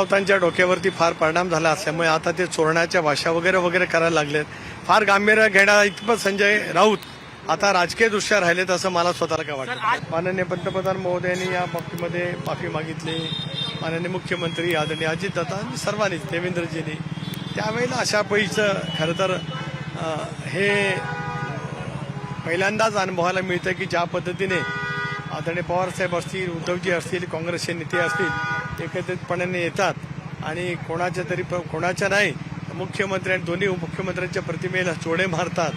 राऊतांच्या डोक्यावरती फार परिणाम झाला असल्यामुळे आता ते चोरण्याच्या भाषा वगैरे वगैरे करायला लागलेत. फार गांभीर्य घेण्या इतपत संजय राऊत आता राजकीय दृष्ट्या राहिलेत असं मला स्वतःला काय वाटतं? माननीय पंतप्रधान महोदयांनी या बाबतीमध्ये माफी मागितली. माननीय मुख्यमंत्री आदरणीय अजितदादा आणि सर्वांनीच देवेंद्रजींनी. त्यावेळेला अशा पैचं खरं तर हे पहिल्यांदाच अनुभवायला मिळतं की ज्या पद्धतीने आदरणीय पवारसाहेब असतील उद्धवजी असतील काँग्रेसचे नेते असतील एकत्रितपणाने येतात. आणि कोणाच्या तरी प- कोणाच्या नाही मुख्यमंत्री आणि दोन्ही उपमुख्यमंत्र्यांच्या प्रतिमेला चोडे मारतात.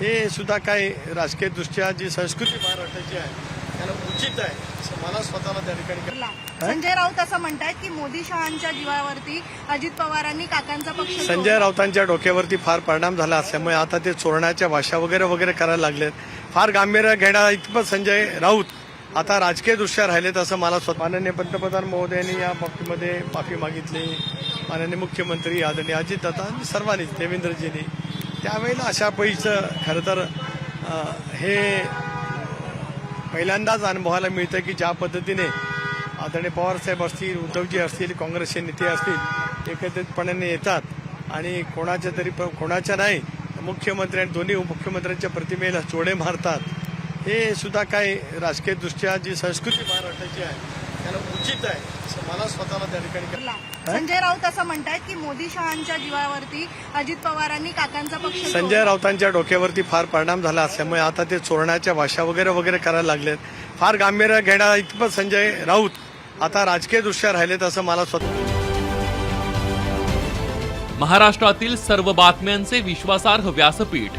हे सुद्धा काही राजकीय दृष्ट्या जी संस्कृती महाराष्ट्राची आहे त्याला उचित आहे असं मला स्वतःला त्या ठिकाणी संजय राऊत असं म्हणतायत की मोदी शहांच्या जीवावरती अजित पवारांनी काकांचा पक्ष संजय राऊतांच्या डोक्यावरती फार परिणाम झाला असल्यामुळे आता ते चोरण्याच्या भाषा वगैरे वगैरे करायला लागलेत. फार गांभीर्य घेण्या इतपत संजय राऊत. आता राजकीय दृष्ट्या राहिलेत असं मला माननीय पंतप्रधान महोदयांनी या बाबतीमध्ये माफी मागितली. माननीय मुख्यमंत्री आदरणीय अजितदादा आणि सर्वांनीच देवेंद्रजींनी. त्यावेळेला अशा पैचं खरं तर हे पहिल्यांदाच अनुभवायला मिळतं की ज्या पद्धतीने आदरणीय पवारसाहेब असतील उद्धवजी असतील काँग्रेसचे नेते असतील एकत्रितपणाने येतात आणि कोणाच्या तरी प- कोणाच्या नाही मुख्यमंत्री आणि दोन्ही उपमुख्यमंत्र्यांच्या प्रतिमेला चोडे मारतात. हे सुद्धा काही राजकीय दृष्ट्या जी संस्कृती महाराष्ट्राची आहे त्याला उचित आहे असं मला स्वतःला त्या ठिकाणी संजय राऊत असं म्हणतायत की मोदी शहांच्या जीवावरती अजित पवारांनी काकांचा पक्ष संजय राऊतांच्या डोक्यावरती फार परिणाम झाला असल्यामुळे आता ते चोरण्याच्या भाषा वगैरे वगैरे करायला लागलेत. फार गांभीर्य घेण्या इतपत संजय राऊत आता राजकीय दृष्ट्या राहिलेत असं मला स्वतः महाराष्ट्रातील सर्व बातम्यांचे विश्वासार्ह व्यासपीठ.